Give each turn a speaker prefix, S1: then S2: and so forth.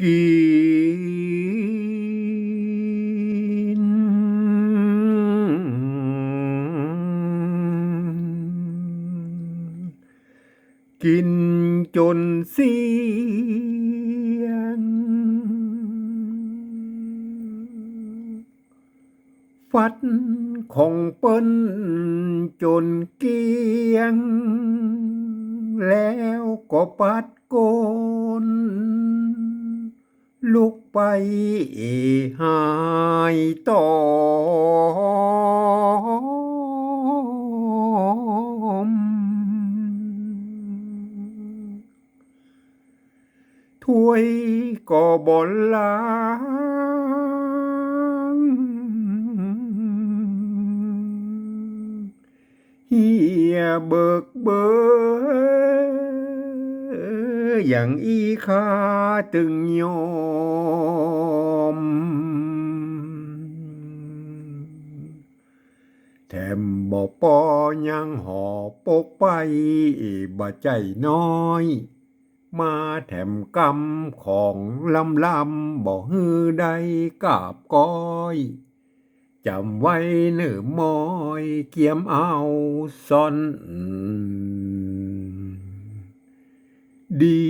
S1: กิน กินจนเสียง ฟัดของเปิ้นจนเกียง แล้วก็ปัดโกน ลุกไปหายต่อมถ้วยก็บนล้างเฮียเบิกเบอ อย่างอีคาตึงยมแถมบ่ปอยังหอปกไปบ่ใจน้อย มาแถมกำของลำลำบ่ฮือใดกาบก้อยจำไว้เนื้อมอยเกียมเอาซ่อนดี